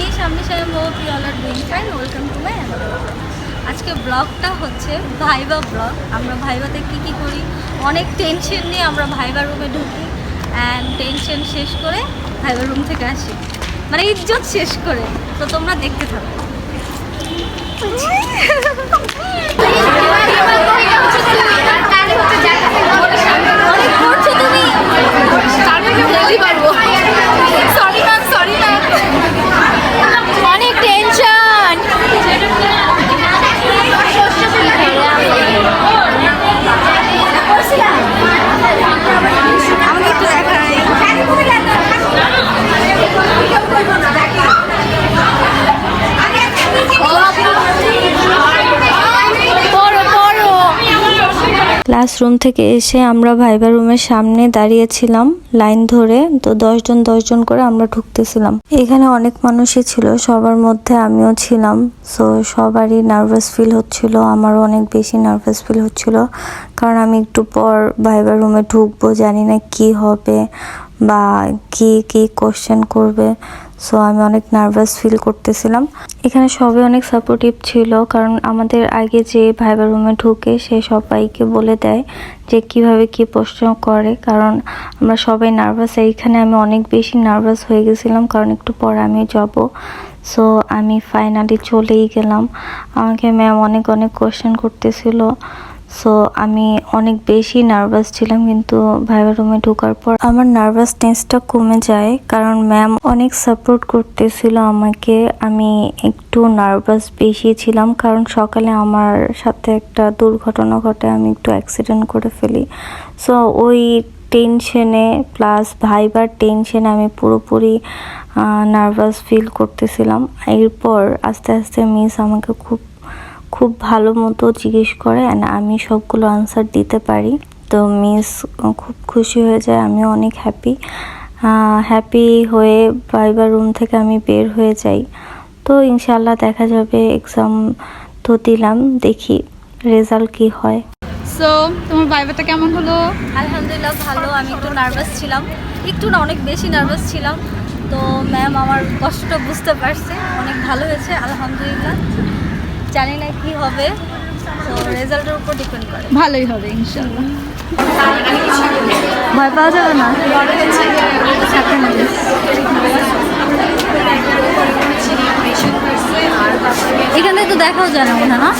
জিনিস সামনে সামনে আর ফাইন ওয়েলকাম টু মাই আজকে ব্লগটা হচ্ছে ভাইবা ব্লগ আমরা ভাইবাতে কি কি করি? অনেক টেনশন নিয়ে আমরা ভাইবা রুমে ঢুকি অ্যান্ড টেনশন শেষ করে ভাইবা রুম থেকে আসি। মানে ইজ্জত শেষ করে। তো তোমরা দেখতে থাকো অনেক করছ তুমি সরি ম্যাম সরি ম্যাম অনেক টেনশন আমাকে একটু দেখাই পড়ো পড়ো ক্লাসরুম থেকে এসে আমরা ভাইবা রুমের সামনে দাঁড়িয়েছিলাম লাইন ধরে। তো দশজন দশজন করে আমরা ঢুকতেছিলাম। এখানে অনেক মানুষই ছিল, সবার মধ্যে আমিও ছিলাম। সো সবারই নার্ভাস ফিল হচ্ছিল, আমারও অনেক বেশি নার্ভাস ফিল হচ্ছিল। কারণ আমি একটু পর ভাইবা রুমে ঢুকবো, জানি না কি হবে বা কি কি কোশ্চেন করবে। সো আমি অনেক নার্ভাস ফিল করতেছিলাম। এখানে সবাই অনেক সাপোর্টিভ ছিল, কারণ আমাদের আগে যে ভাইবার রুমে ঢুকে সে সবাইকে বলে দেয় যে কীভাবে কি প্রশ্ন করে, কারণ আমরা সবাই নার্ভাস এইখানে আমি অনেক বেশি নার্ভাস হয়ে গেছিলাম, কারণ একটু পর আমি যাব। সো আমি ফাইনালি চলেই গেলাম। আমাকে ম্যাম অনেক অনেক কোয়েশ্চেন করতেছিল। সো আমি অনেক বেশি নার্ভাস ছিলাম কিন্তু ভাইবা রুমে ঢোকার পর আমার নার্ভাসনেসটা কমে যায়। কারণ ম্যাম অনেক সাপোর্ট করতেছিল আমাকে। আমি একটু নার্ভাস বেশি ছিলাম। কারণ সকালে আমার সাথে একটা দুর্ঘটনা ঘটে, আমি একটু অ্যাক্সিডেন্ট করে ফেলি। সো ওই টেনশনে প্লাস ভাইবার টেনশনে আমি পুরোপুরি নার্ভাস ফিল করতেছিলাম। এরপর আস্তে আস্তে মিস আমাকে খুব খুব ভালো মতো জিজ্ঞেস করে অ্যান্ড আমি সবগুলো আনসার দিতে পারি। তো মিস খুব খুশি হয়ে যায় আমিও অনেক হ্যাপি হ্যাপি হয়ে ভাইবার রুম থেকে আমি বের হয়ে যাই। তো ইনশাল্লাহ দেখা যাবে এক্সাম তো দিলাম দেখি রেজাল্ট কি হয়। সো তোমার ভাইবাটা কেমন হলো? আলহামদুলিল্লাহ ভালো আমি একটু নার্ভাস ছিলাম। একটু না অনেক বেশি নার্ভাস ছিলাম। তো ম্যাম আমার কষ্টটা বুঝতে পারছে অনেক ভালো হয়েছে আলহামদুলিল্লাহ। জানি না কি হবে রেজাল্টের উপর ডিপেন্ড করে। ভালোই হবে ইনশাল্লাহ ভয় পাওয়া যাবে না? এখানে তো দেখাও যায় না মনে না?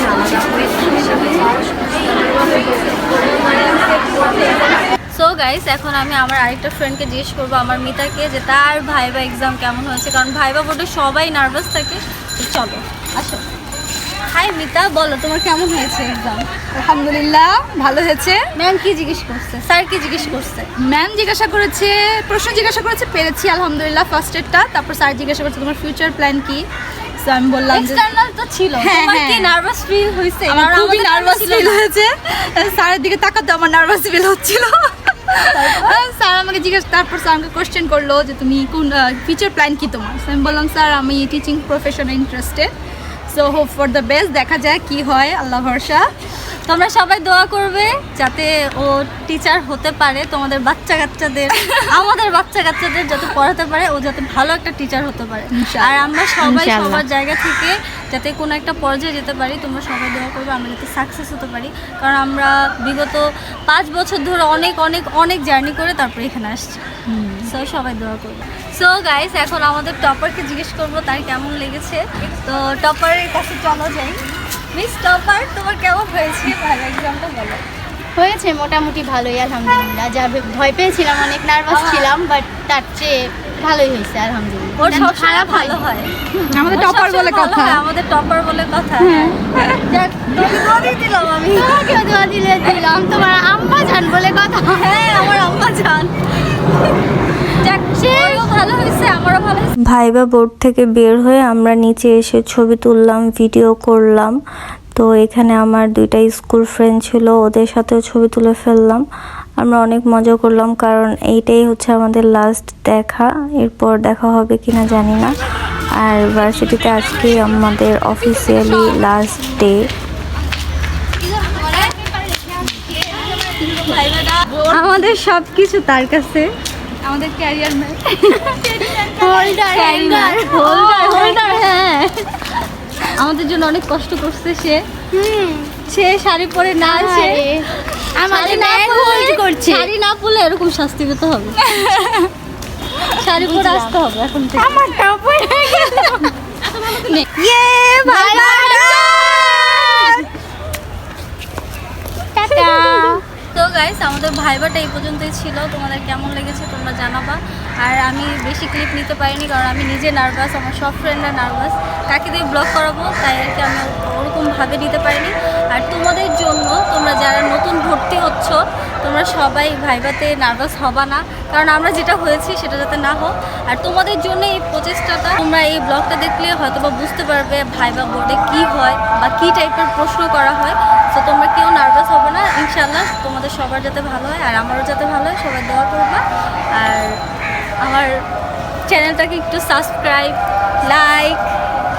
সো গাইস এখন আমি আমার আরেকটা ফ্রেন্ডকে জিজ্ঞেস করব আমার মিতাকে যে তার ভাইবা এক্সাম কেমন হয়েছে? কারণ ভাইবা বোর্ডে সবাই নার্ভাস থাকে। চলো আসো। হাই মিতা বলো তোমার কেমন হয়েছে এক্সাম আলহামদুলিল্লাহ ভালো হয়েছে। ম্যাম কি জিজ্ঞেস করছে? স্যার কি জিজ্ঞেস করছে? ম্যাম জিজ্ঞাসা করেছে প্রশ্ন জিজ্ঞাসা করেছে পেরেছি আলহামদুলিল্লাহ ফার্স্ট এডটা তারপর স্যার জিজ্ঞাসা করেছে তোমার ফিউচার প্ল্যান কি? আমি বললাম এক্সটার্নাল তো ছিল হ্যাঁ, তোমার কি হ্যাঁ। নার্ভাস ফিল হয়েছে? আমার খুবই নার্ভাস ফিল হয়েছে। স্যারের দিকে তাকাতে আমার নার্ভাস ফিল হচ্ছিল। স্যার আমাকে জিজ্ঞেস তারপর স্যার আমাকে কোশ্চেন করল যে তুমি কোন ফিউচার প্ল্যান কি তোমার? আমি বললাম স্যার আমি টিচিং প্রফেশনে interested so hope for the best দেখা যায় কি হয় আল্লাহ ভরসা। তোমরা সবাই দোয়া করবে যাতে ও টিচার হতে পারে তোমাদের বাচ্চা কাচ্চাদের আমাদের বাচ্চা কাচ্চাদের যাতে পড়াতে পারে ও যাতে ভালো একটা টিচার হতে পারে। আর আমরা সবাই সবার জায়গা থেকে যাতে কোনো একটা পর্যায়ে যেতে পারি তোমরা সবাই দোয়া করবে আমরা যাতে সাকসেস হতে পারি। কারণ আমরা বিগত পাঁচ বছর ধরে অনেক অনেক অনেক জার্নি করে তারপরে এখানে আসছি। সো সবাই দোয়া করবে। সো গাইস এখন আমাদের টপারকে জিজ্ঞেস করব তার কেমন লেগেছে? তো টপারের কাছে চলো যাই। মিস টপার তোমার কেমন হয়েছে? ভালো এক্সামটা বলো। হয়েছে মোটামুটি ভালোই আলহামদুলিল্লাহ। যা ভয় পেয়েছিলাম অনেক নার্ভাস ছিলাম বাট তার চেয়ে ভালোই হয়েছে আলহামদুলিল্লাহ। ওর সব খারাপ ভালো হয়। আমাদের টপার বলে কথা। আমাদের টপার বলে কথা। যাক, দিলাম আমি। তোমাকে দোয়া দিলে দিলাম তোমার আম্মা জান বলে কথা। হ্যাঁ আমার আম্মা জান। ভালো হয়েছে আমারও ভালো ভাইবা বোর্ড থেকে বের হয়ে আমরা নিচে এসে ছবি তুললাম ভিডিও করলাম। তো এখানে আমার দুইটা স্কুল ফ্রেন্ড ছিল ওদের সাথেও ছবি তুলে ফেললাম। আমরা অনেক মজা করলাম কারণ এইটাই হচ্ছে আমাদের লাস্ট দেখা। এরপর দেখা হবে কিনা জানি না। আর ভার্সিটিতে আজকেই আমাদের অফিসিয়ালি লাস্ট ডে আমাদের সব কিছু তার কাছে। আমাদের ক্যারিয়ার হোল্ডার হোল্ডার হোল্ডার হ্যাঁ। আমাদের জন্য অনেক কষ্ট করছে সে। সে শাড়ি পরে না সে আরে, আমাদের না হোল্ড করছে। শাড়ি না পরলে এরকম শাস্তি পেতে হবে। শাড়ি পরে আসতে হবে এখন থেকে। আমারটাও গেল। ইয়ে টাটা তো গাইস আমাদের ভাইবাটা এই পর্যন্তই ছিল। তোমাদের কেমন লেগেছে তোমরা জানাবা। আর আমি বেশি ক্লিপ নিতে পারিনি, কারণ আমি নিজে নার্ভাস আমার সব ফ্রেন্ডরা নার্ভাস কাকে দিয়ে ব্লগ করাবো, তাই আর কি আমি তোমরা সবাই ভাইবাতে নার্ভাস হবা না, কারণ আমরা যেটা হয়েছি সেটা যাতে না হোক। আর তোমাদের জন্য এই প্রচেষ্টাটা, তোমরা এই ব্লগটা দেখলে হয়তো বা বুঝতে পারবে ভাইবা বোর্ডে কি হয় বা কি টাইপের প্রশ্ন করা হয়। তো তোমরা কেউ নার্ভাস হবে না ইনশাল্লাহ তোমাদের সবার যাতে ভালো হয়, আর আমারও যাতে ভালো হয়, সবাই দোয়া করবা। আর আমার চ্যানেলটাকে একটু সাবস্ক্রাইব লাইক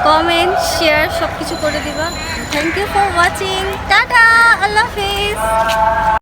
কমেন্ট শেয়ার সব কিছু করে দিবা। Thank you for watching tata, Allah Hafiz.